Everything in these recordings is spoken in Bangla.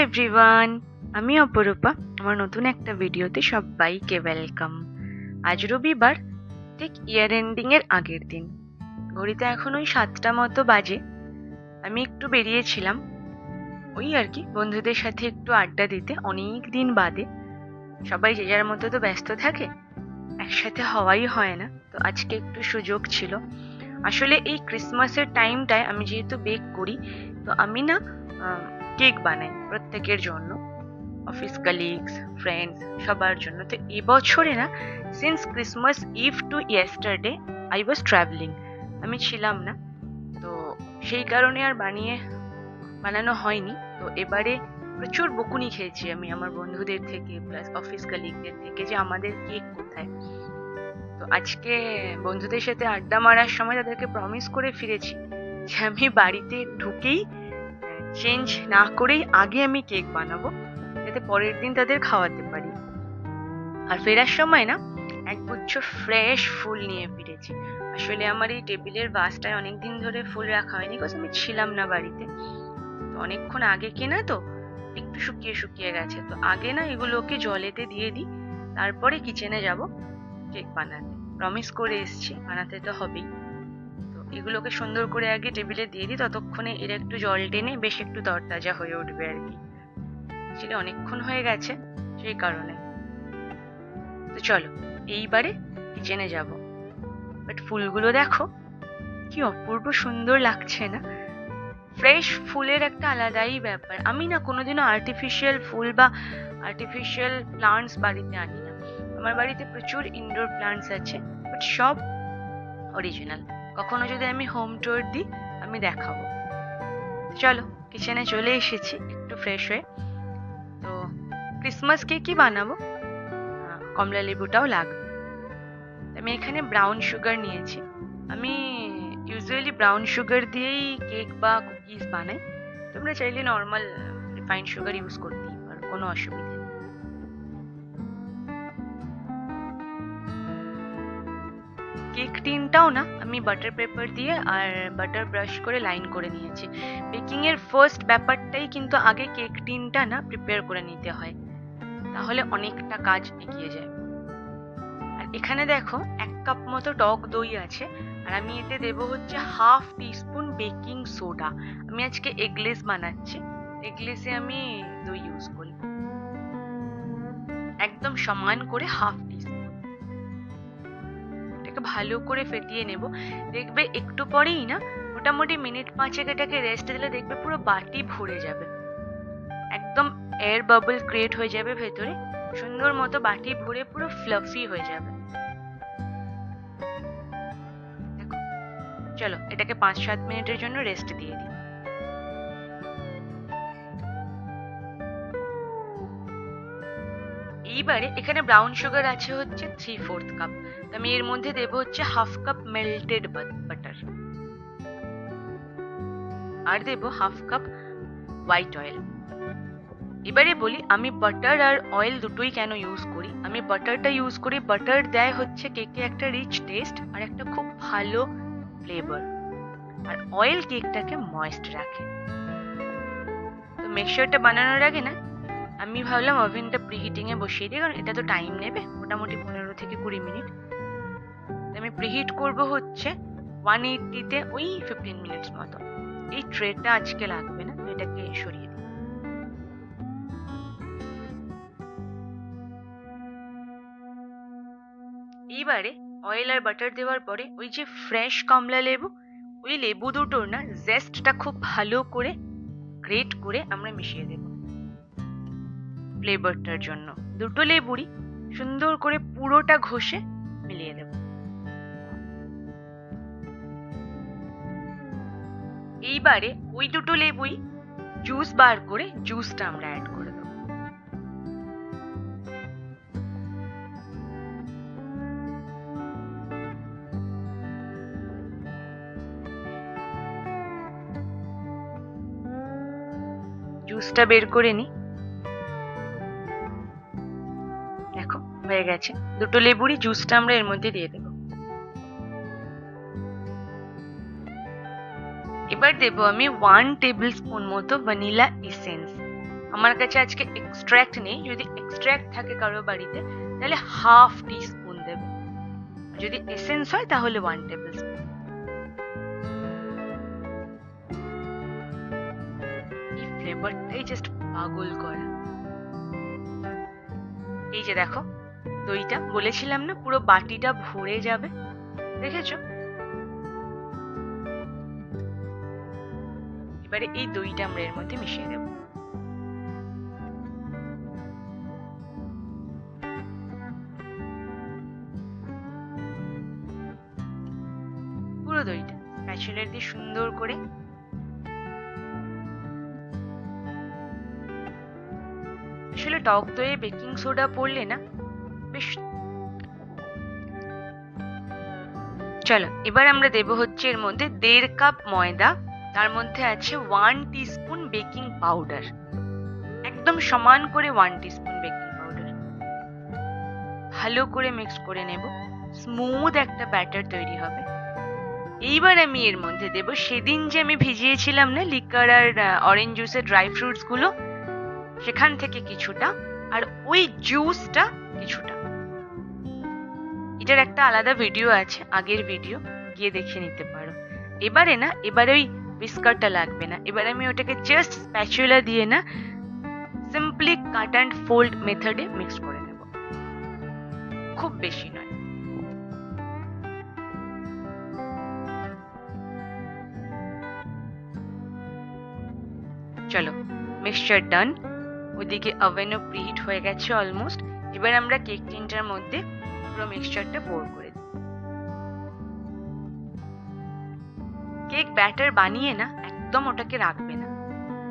এভরিওয়ান আমি অপরূপা। আমার নতুন একটা ভিডিওতে সবাইকে ওয়েলকাম আজ রবিবার, ঠিক ইয়ার এন্ডিং এর আগের দিন। ঘড়িতে এখন ওই সাতটা মতো বাজে। আমি একটু বেরিয়েছিলাম। ওই আর কি, বন্ধুদের সাথে একটু আড্ডা দিতে। অনেক দিন বাদে। সবাই যে যার মতো তো ব্যস্ত থাকে, একসাথে হওয়াই হয় না। তো আজকে একটু সুযোগ ছিল। আসলে এই ক্রিসমাসের টাইমটায় আমি যেহেতু বেক করি, তো আমি না কেক বানাই প্রত্যেকের জন্য। অফিস কালিগস ফ্রেন্ডস সবার জন্য। তো এবছরে না since Christmas eve to yesterday I was travelling আমি ছিলাম না। তো সেই কারণে আর বানিয়ে বানানো হয়নি। তো এবারে প্রচুর বকুনি খেয়েছি আমি আমার বন্ধুদের থেকে প্লাস অফিস কালিগদের থেকে যে আমাদের কেক কোথায়। তো আজকে বন্ধুদের সাথে আড্ডা মারার সময় তাদেরকে প্রমিস করে ফিরেছি যে আমি বাড়িতে ঢুকেই চেঞ্জ না করেই আগে আমি কেক বানাবো। যাতে পরের দিন তাদের খাওয়াতে পারি। আর ফেরার সময় না, এক গুচ্ছ ফ্রেশ ফুল নিয়ে ফিরেছি। আসলে আমার এই টেবিলের বাসটায় অনেকদিন ধরে ফুল রাখা হয়নি বিকজ আমি ছিলাম না বাড়িতে। তো অনেকক্ষণ আগে কেনা তো, একটু শুকিয়ে শুকিয়ে গেছে। তো আগে না এগুলোকে জলেতে দিয়ে দিই, তারপরে কিচেনে যাব কেক বানাতে। প্রমিস করে এসছি, বানাতে তো হবেই। এগুলোকে সুন্দর করে আগে টেবিলে দিয়ে দিই, ততক্ষণে এর একটু জল টেনে বেশ একটু তরতাজা হয়ে উঠবে আর কি। আসলে অনেকক্ষণ হয়ে গেছে, সেই কারণে। তো চলো, এইবারে কিচেনে যাব। বাট ফুলগুলো দেখো, কি অপূর্ব সুন্দর লাগছে না? ফ্রেশ ফুলের একটা আলাদাই ব্যাপার। আমি না কোনোদিনও আর্টিফিশিয়াল ফুল বা আর্টিফিশিয়াল প্লান্টস বাড়িতে আনি না। আমার বাড়িতে প্রচুর ইনডোর প্লান্টস আছে বাট সব অরিজিনাল কখনো যদি আমি হোম ট্যুর দিই, আমি দেখাবো। চলো কিচেনে চলে এসেছি, একটু ফ্রেশ হয়ে। তো ক্রিসমাসকে কি বানাবো? কমলা লেবুটাও লাগবে। আমি এখানে ব্রাউন সুগার নিয়েছি। আমি ইউজুয়ালি ব্রাউন সুগার দিয়েই কেক বা কুকিজ বানাই। তোমরা চাইলে নর্মাল রিফাইন্ড সুগার ইউজ করতেই পারো, কোনো অসুবিধা কেক টিনটাও না, আমি বাটার পেপার দিয়ে আর বাটার ব্রাশ করে লাইন করে নিয়েছি। বেকিং এর ফার্স্ট ব্যাপারটাই কিন্তু আগে কেক টিনটা না প্রিপেয়ার করে নিতে হয়। তাহলে অনেকটা কাজ এগিয়ে যায়। আর এখানে দেখো, এক কাপ মতো টক দই আছে, আর আমি এতে দেব হচ্ছে হাফ টিস্পুন বেকিং সোডা আমি আজকে এগলেস বানাচ্ছি এগলেসে আমি দই ইউজ করি একদম সমান করে হাফ টিস্পুন এটাকে ভালো করে ফেটিয়ে নেব। দেখবে একটু পরেই না, মোটামুটি মিনিট পাঁচেক এটাকে রেস্ট দিলে দেখবে পুরো বাটি ভরে যাবে। একদম এয়ার বাবল ক্রিয়েট হয়ে যাবে ভেতরে। সুন্দর মতো বাটি ভরে পুরো ফ্লাফি হয়ে যাবে। চলো, এটাকে পাঁচ সাত মিনিটের জন্য রেস্ট দিয়ে দিই। এইবারে এখানে ব্রাউন সুগার আছে হচ্ছে থ্রি ফোর্থ কাপ আমি এর মধ্যে দেবো হচ্ছে হাফ কাপ মেল্টেড বাটার আর দেবো হাফ কাপ হোয়াইট অয়েল এবারে বলি, আমি বাটার আর অয়েল দুটোই কেন ইউজ করি? আমি বাটারটা ইউজ করি বাটার দেয় হচ্ছে কেকে একটা রিচ টেস্ট আর একটা খুব ভালো ফ্লেভার আর অয়েল কেকটাকে ময়েস্ট রাখে। তো মিক্সচারটা বানানোর আগে না আমি ভাবলাম ওভেনটা প্রিহিটিং এ বসিয়ে দিই, কারণ এটা তো টাইম নেবে, মোটামুটি পনেরো থেকে কুড়ি মিনিট। আমি প্রিহিট করব হচ্ছে ওয়ান এইটটিতে ওই ফিফটিন মিনিটস মতো। এই ট্রেটা আজকে লাগবে না এটাকে সরিয়ে দিই। এইবারে অয়েল আর বাটার দেওয়ার পরে ওই যে ফ্রেশ কমলা লেবু, ওই লেবু দুটোর না জেস্টটা খুব ভালো করে গ্রেট করে আমরা মিশিয়ে দেব। ফ্লেভারটার জন্য। দুটো লেবুরই সুন্দর করে পুরোটা ঘষে মিলিয়ে দেব এইবারে ওই দুটো লেবুই জুস বার করে জুসটা আমরা অ্যাড করে দেবো। জুসটা বের করে নি দেখো, হয়ে গেছে। দুটো লেবুরই জুসটা আমরা এর মধ্যে দিয়ে দেবো। এবার দেবো আমি ওয়ান টেবিল স্পুন মতো ভ্যানিলা এসেন্স আমার কাছে আজকে এক্সট্র্যাক্ট নেই। যদি এক্সট্র্যাক্ট থাকে কারও বাড়িতে, তাহলে হাফ টি স্পুন দেবে। যদি এসেন্স হয়, তাহলে ওয়ান টেবিল স্পুন ফ্লেভারটাই জাস্ট পাগল করা। এই যে দেখো, দইটা বলেছিলাম না, পুরো বাটিটা ভরে যাবে। দেখেছ? এবারে এই দইটা আমরা এর মধ্যে মিশিয়ে দেব। পুরো দইটা। স্প্যাচুলার দিয়ে সুন্দর করে টক দইয়ে বেকিং সোডা পড়লে না? বেশ। চলো, এবার আমরা দেব হচ্ছে এর মধ্যে দেড় কাপ ময়দা। তার মধ্যে আছে ওয়ান টিস্পুন বেকিং পাউডার একদম সমান করে ওয়ান টিস্পুন বেকিং পাউডার ভালো করে মিক্স করে নেব। স্মুথ একটা ব্যাটার তৈরি হবে। এইবার আমি এর মধ্যে দেব, সেদিন যে আমি ভিজিয়েছিলাম না লিকার আর অরেঞ্জ জুসের ড্রাই ফ্রুটসগুলো সেখান থেকে কিছুটা আর ওই জুসটা কিছুটা। এটার একটা আলাদা ভিডিও আছে, আগের ভিডিও গিয়ে দেখে নিতে পারো। এবারে না, এবারে ওই বিস্কারটা লাগবে না। এবার আমি ওটাকে জাস্ট স্প্যাচুলা দিয়ে না সিম্পলি কাট অ্যান্ড ফোল্ড মেথডে মিক্স করে নেব। খুব বেশি নয়। চলো মিক্সচার ডান ওদিকে ওভেনও প্রিহিট হয়ে গেছে অলমোস্ট এবার আমরা কেক টিনটার মধ্যে পুরো মিক্সচারটা পোর করে দিই। কেক ব্যাটার বানিয়ে না, একদম ওটাকে রাখবে না।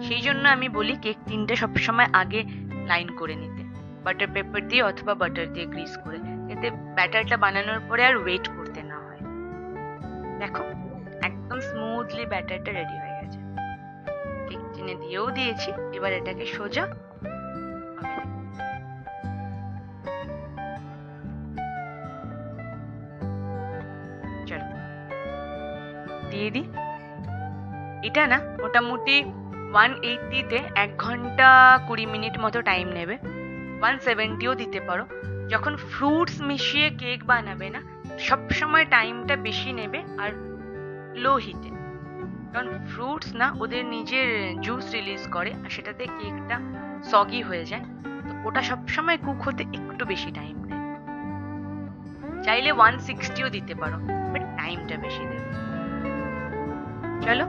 সেই জন্য আমি বলি কেক টিনটা সবসময় আগে লাইন করে নিতে। বাটার পেপার দিয়ে অথবা বাটার দিয়ে গ্রিস করে। এতে ব্যাটারটা বানানোর পরে আর ওয়েট করতে না হয়। দেখো, একদম স্মুথলি ব্যাটারটা রেডি হয়ে গেছে। কেক টিনে দিয়েও দিয়েছি, এবার এটাকে সোজা দিয়ে দিই এটা না মোটামুটি ওয়ান এইটিতে এক ঘণ্টা কুড়ি মিনিট মতো টাইম নেবে। ওয়ান সেভেন্টিও দিতে পারো। যখন ফ্রুটস মিশিয়ে কেক বানাবে না, সব সময় টাইমটা বেশি নেবে আর লো হিটে কারণ ফ্রুটস না ওদের নিজের জুস রিলিজ করে আর সেটাতে কেকটা সগি হয়ে যায়। তো ওটা সবসময় কুক হতে একটু বেশি টাইম নেয়। চাইলে ওয়ান সিক্সটিও দিতে পারো বাট টাইমটা বেশি দেবে চলো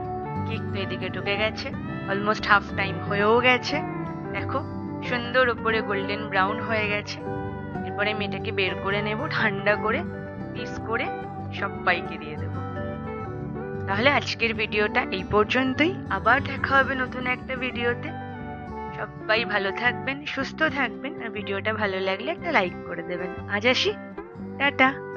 কেক তো এদিকে ঢুকে গেছে। অলমোস্ট হাফ টাইম হয়েও গেছে। দেখো, সুন্দর উপরে গোল্ডেন ব্রাউন হয়ে গেছে। এরপরে আমি এটাকে বের করে নেব, ঠান্ডা করে পিস করে সবাইকে দিয়ে দেবো। তাহলে আজকের ভিডিওটা এই পর্যন্তই। আবার দেখা হবে নতুন একটা ভিডিওতে। সবাই ভালো থাকবেন, সুস্থ থাকবেন। আর ভিডিওটা ভালো লাগলে একটা লাইক করে দেবেন। আজ আসি, টাটা।